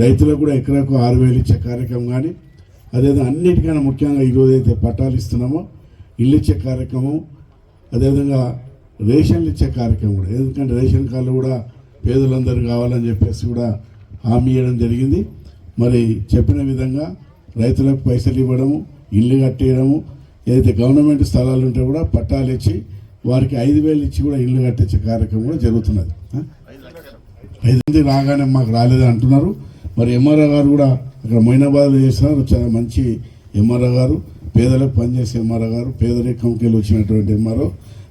రైతులకు కూడా ఎకరాకు ఆరు వేలు ఇచ్చే కార్యక్రమం కానీ అదేవిధంగా అన్నిటికన్నా ముఖ్యంగా ఈరోజు అయితే పట్టాలు ఇస్తున్నామో ఇల్లు ఇచ్చే కార్యక్రమం అదేవిధంగా రేషన్లు ఇచ్చే కార్యక్రమం కూడా. ఎందుకంటే రేషన్ కార్డులు కూడా పేదలందరూ కావాలని చెప్పేసి కూడా హామీ ఇవ్వడం జరిగింది. మరి చెప్పిన విధంగా రైతులకు పైసలు ఇవ్వడము ఇల్లు కట్టేయడము ఏదైతే గవర్నమెంట్ స్థలాలు ఉంటే కూడా పట్టాలు ఇచ్చి వారికి ఐదు వేలు ఇచ్చి కూడా ఇల్లు కట్టించే కార్యక్రమం కూడా జరుగుతున్నది. ఐదు రాగానే మాకు రాలేదని అంటున్నారు. మరి ఎంఆర్ఓ గారు కూడా అక్కడ మైనాబాద్లో చేస్తున్నారు. చాలా మంచి ఎంఆర్ఓ గారు. పేదలకు పనిచేసే ఎంఆర్ఓ గారు. పేదరికంకి వచ్చినటువంటి ఎంఆర్ఓ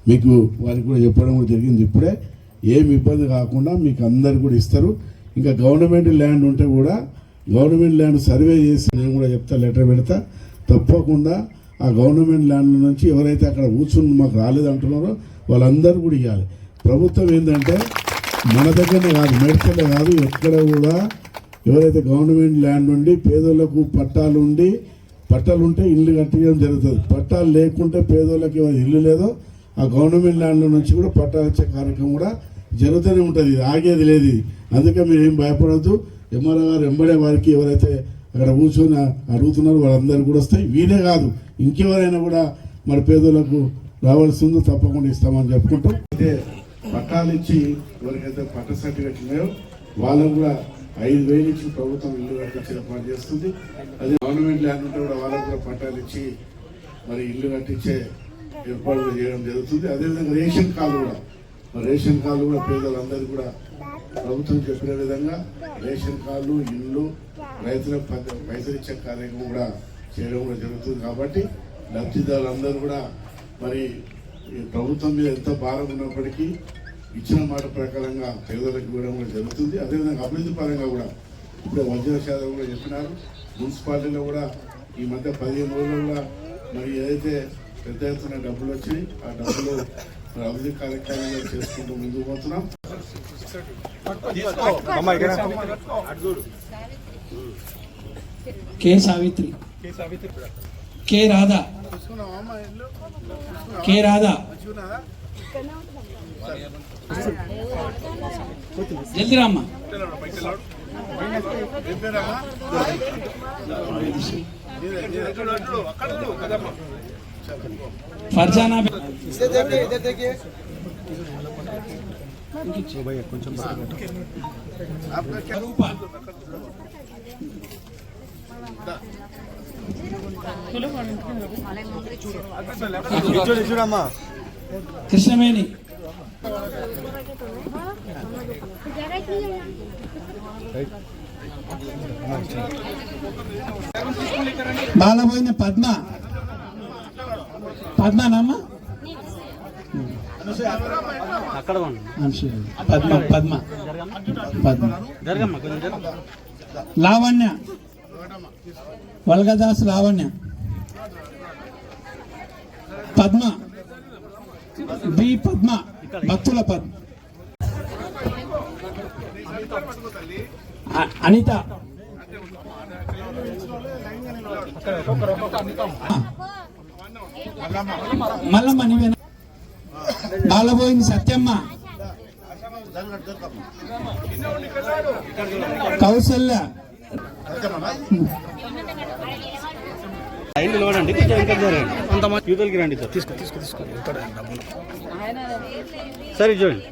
మీకు వారికి కూడా చెప్పడం కూడా జరిగింది ఇప్పుడే. ఏమి ఇబ్బంది కాకుండా మీకు అందరు కూడా ఇస్తారు. ఇంకా గవర్నమెంట్ ల్యాండ్ ఉంటే కూడా గవర్నమెంట్ ల్యాండ్ సర్వే చేసి నేను కూడా చెప్తా లెటర్ పెడతా. తప్పకుండా ఆ గవర్నమెంట్ ల్యాండ్ నుంచి ఎవరైతే అక్కడ కూర్చుని మాకు రాలేదు అంటున్నారో వాళ్ళందరూ కూడా ఇవ్వాలి ప్రభుత్వం ఏంటంటే మన దగ్గరనే కాదు మేడ్చలే కాదు ఎక్కడ కూడా ఎవరైతే గవర్నమెంట్ ల్యాండ్ ఉండి పేదోళ్ళకు పట్టాలు ఉండి పట్టాలు ఉంటే ఇల్లు కట్టడం జరుగుతుంది. పట్టాలు లేకుంటే పేదోళ్ళకి ఇల్లు లేదో ఆ గవర్నమెంట్ ల్యాండ్ నుంచి కూడా పట్టాలు ఇచ్చే కార్యక్రమం కూడా జరుగుతూనే ఉంటుంది. ఆగేది లేదు. ఇది. అందుకే మీరు ఏం భయపడద్దు. ఎంఆర్ఓ గారు ఎంబడే వారికి ఎవరైతే అక్కడ కూర్చొని అడుగుతున్నారో వాళ్ళందరూ కూడా వస్తాయి. వీలే కాదు. ఇంకెవరైనా కూడా మరి పేదోళ్ళకు రావాల్సిందో తప్పకుండా ఇస్తామని చెప్పుకుంటాం. అయితే పట్టాలు ఇచ్చి ఎవరికైతే పట్ట సర్టిఫికెట్ ఉన్నాయో వాళ్ళకు కూడా ఐదు వేలు ఇచ్చి ప్రభుత్వం ఇల్లు కట్టించిన పని చేస్తుంది. అదే గవర్నమెంట్ ల్యాండ్ ఉంటే కూడా వాళ్ళకు కూడా పట్టాలు ఇచ్చి మరి ఇల్లు కట్టించే ఏర్పాట్లు చేయడం జరుగుతుంది. అదేవిధంగా రేషన్ కార్డు కూడా. మరి రేషన్ కార్డు కూడా పేదలందరూ కూడా ప్రభుత్వం చెప్పిన విధంగా రేషన్ కార్డులు ఇల్లు రైతులకు ప- పైసలు ఇచ్చే కార్యక్రమం కూడా చేయడం కూడా జరుగుతుంది కాబట్టి లబ్ధిదారులందరూ కూడా మరి ప్రభుత్వం మీద ఎంత భారం ఉన్నప్పటికీ ఇచ్చిన మాట ప్రకారంగా పేదలకు ఇవ్వడం కూడా జరుగుతుంది. అదేవిధంగా అభివృద్ధి పరంగా కూడా ఇప్పుడు వజ్రశాతం కూడా చెప్పినారు. మున్సిపాలిటీలో కూడా ఈ మధ్య పదిహేను రోజుల్లో కూడా మరి ఏదైతే పెద్ద ఎత్తున డబ్బులు వచ్చాయి ఆ డబ్బులు మరి అభివృద్ధి కార్యక్రమాలు చేసుకుంటూ ముందుకు పోతున్నాం. K Savitri. K Radha. K Radha. జల్దీ రామ్మా ఫర్జానా రూపా కృష్ణవేణి. బాలబోయిన పద్మ. పద్మనమ్మ అక్కడ పద్మ పద్మ. పద్మ. లావణ్య. వల్గదాస్ లావణ్య. పద్మ. బి పద్మ. భక్తుల పద్మ అ- అనిత. మల్లమ్మ నీవేనా? బాలబోయిన సత్యమ్మ. కౌసల్య లైన్ నిలబడండి కొంచెం ఇంకా జరగండి అంత యూతలకి రండి సార్. తీసుకో తీసుకో తీసుకో. సరే చూడండి.